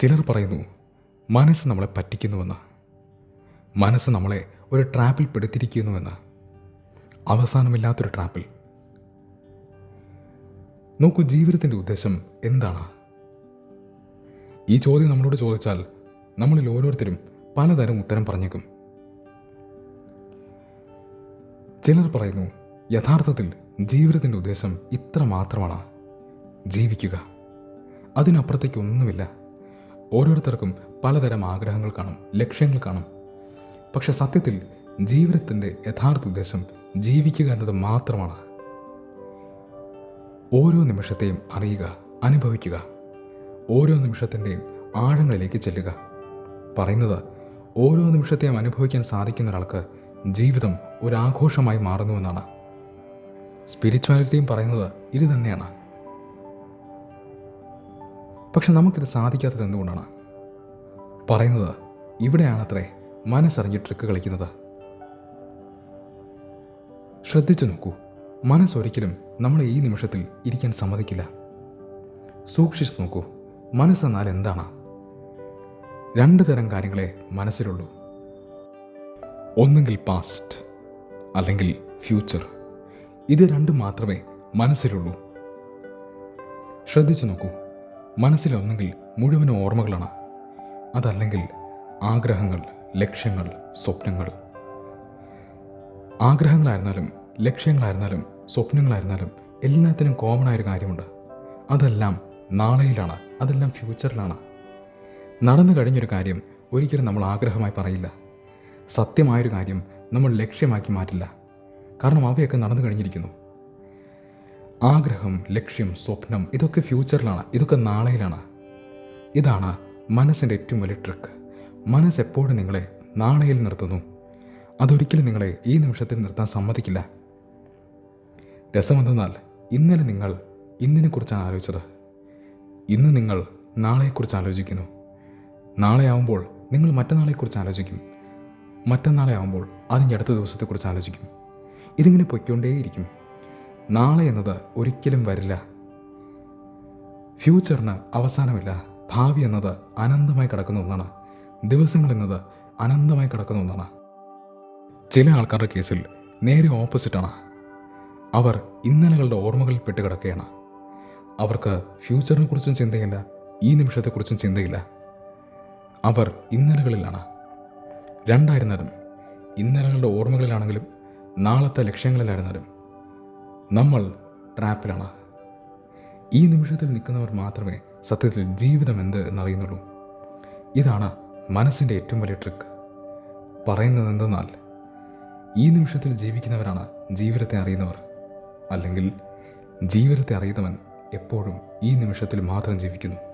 ചിലർ പറയുന്നു മനസ്സ് നമ്മളെ പറ്റിക്കുന്നുവെന്ന്. മനസ്സ് നമ്മളെ ഒരു ട്രാപ്പിൽ പെടുത്തിരിക്കുന്നുവെന്ന്. അവസാനമില്ലാത്തൊരു ട്രാപ്പിൽ. നോക്കൂ ജീവിതത്തിന്റെ ഉദ്ദേശം എന്താണ്? ഈ ചോദ്യം നമ്മളോട് ചോദിച്ചാൽ നമ്മളിൽ ഓരോരുത്തരും പലതരം ഉത്തരം പറഞ്ഞേക്കും. ചിലർ പറയുന്നു യഥാർത്ഥത്തിൽ ജീവിതത്തിന്റെ ഉദ്ദേശം ഇത്ര മാത്രമാണ്. ജീവിക്കുക. അതിനപ്പുറത്തേക്ക് ഒന്നുമില്ല. ഓരോരുത്തർക്കും പലതരം ആഗ്രഹങ്ങൾ കാണും ലക്ഷ്യങ്ങൾ കാണും. പക്ഷെ സത്യത്തിൽ ജീവിതത്തിന്റെ യഥാർത്ഥ ഉദ്ദേശം ജീവിക്കുക എന്നത് മാത്രമാണ്. ഓരോ നിമിഷത്തെയും അറിയുക അനുഭവിക്കുക. ഓരോ നിമിഷത്തിന്റെയും ആഴങ്ങളിലേക്ക് ചെല്ലുക. പറയുന്നത് ഓരോ നിമിഷത്തെയും അനുഭവിക്കാൻ സാധിക്കുന്ന ഒരാൾക്ക് ജീവിതം ഒരാഘോഷമായി മാറുന്നുവെന്നാണ് സ്പിരിച്വാലിറ്റിയും പറയുന്നത് ഇത് തന്നെയാണ്. പക്ഷെ നമുക്കിത് സാധിക്കാത്തത് എന്തുകൊണ്ടാണ്? പറയുന്നത് ഇവിടെയാണത്രേ മനസ്സറിഞ്ഞ് ട്രിക്ക് കളിക്കുന്നത്. ശ്രദ്ധിച്ചു നോക്കൂ മനസ്സൊരിക്കലും നമ്മളെ ഈ നിമിഷത്തിൽ ഇരിക്കാൻ സമ്മതിക്കില്ല. സൂക്ഷിച്ചു നോക്കൂ മനസ്സെന്നാൽ എന്താണ്? രണ്ട് തരം കാര്യങ്ങളെ മനസ്സിലുള്ളൂ. ഒന്നെങ്കിൽ പാസ്റ്റ് അല്ലെങ്കിൽ ഫ്യൂച്ചർ ഇത് രണ്ടും മാത്രമേ മനസ്സിലുള്ളൂ. ശ്രദ്ധിച്ചു നോക്കൂ മനസ്സിലൊന്നെങ്കിൽ മുഴുവൻ ഓർമ്മകളാണ്. അതല്ലെങ്കിൽ ആഗ്രഹങ്ങൾ ലക്ഷ്യങ്ങൾ സ്വപ്നങ്ങൾ. ആഗ്രഹങ്ങളായിരുന്നാലും ലക്ഷ്യങ്ങളായിരുന്നാലും സ്വപ്നങ്ങളായിരുന്നാലും എല്ലാത്തിനും കോമൺ ആയൊരു കാര്യമുണ്ട്. അതെല്ലാം നാളെയിലാണ്. അതെല്ലാം ഫ്യൂച്ചറിലാണ് നടന്നു കഴിഞ്ഞൊരു കാര്യം ഒരിക്കലും നമ്മൾ ആഗ്രഹമായി പറയില്ല. സത്യമായൊരു കാര്യം നമ്മൾ ലക്ഷ്യമാക്കി മാറ്റില്ല. കാരണം അവയൊക്കെ നടന്നു കഴിഞ്ഞിരിക്കുന്നു. ആഗ്രഹം ലക്ഷ്യം സ്വപ്നം ഇതൊക്കെ ഫ്യൂച്ചറിലാണ് ഇതൊക്കെ നാളെയിലാണ്. ഇതാണ് മനസ്സിന്റെ ഏറ്റവും വലിയ ട്രിക്ക് മനസ്സ് എപ്പോഴും നിങ്ങളെ നാളെയിൽ നിർത്തുന്നു. അതൊരിക്കലും നിങ്ങളെ ഈ നിമിഷത്തിൽ നിർത്താൻ സമ്മതിക്കില്ല. രസമെന്തെന്നാൽ ഇന്നലെ നിങ്ങൾ ഇന്നിനെക്കുറിച്ചാണ് ആലോചിച്ചത്. ഇന്ന് നിങ്ങൾ നാളെക്കുറിച്ച് ആലോചിക്കുന്നു. നാളെ ആവുമ്പോൾ നിങ്ങൾ മറ്റന്നാളെക്കുറിച്ച് ആലോചിക്കും. മറ്റന്നാളെ ആവുമ്പോൾ അതിന്റെ അടുത്ത ദിവസത്തെക്കുറിച്ച് ആലോചിക്കും. ഇതിങ്ങനെ പൊയ്ക്കൊണ്ടേയിരിക്കും. നാളെ എന്നത് ഒരിക്കലും വരില്ല. ഫ്യൂച്ചറിന് അവസാനമില്ല. ഭാവി എന്നത് അനന്തമായി കിടക്കുന്ന ഒന്നാണ്. ദിവസങ്ങൾ എന്നത് അനന്തമായി കിടക്കുന്ന ഒന്നാണ്. ചില ആൾക്കാരുടെ കേസിൽ നേരെ ഓപ്പോസിറ്റാണ് അവർ ഇന്നലകളുടെ ഓർമ്മകളിൽ പെട്ട് കിടക്കുകയാണ്. അവർക്ക് ഫ്യൂച്ചറിനെ കുറിച്ചും ചിന്തയില്ല ഈ നിമിഷത്തെക്കുറിച്ചും ചിന്തയില്ല. അവർ ഇന്നലകളിലാണ്. രണ്ടായിരുന്നാലും ഇന്നലകളുടെ ഓർമ്മകളിലാണെങ്കിലും നാളത്തെ ലക്ഷ്യങ്ങളിലായിരുന്നാലും നമ്മൾ ട്രാപ്പിലാണ്. ഈ നിമിഷത്തിൽ നിൽക്കുന്നവർ മാത്രമേ സത്യത്തിൽ ജീവിതം എന്ത് എന്നറിയുന്നുള്ളൂ. ഇതാണ് മനസ്സിന്റെ ഏറ്റവും വലിയ ട്രിക്ക് പറയുന്നത് എന്തെന്നാൽ ഈ നിമിഷത്തിൽ ജീവിക്കുന്നവരാണ് ജീവിതത്തെ അറിയുന്നവർ. അല്ലെങ്കിൽ ജീവിതത്തെ അറിയുന്നവൻ എപ്പോഴും ഈ നിമിഷത്തിൽ മാത്രം ജീവിക്കുന്നു.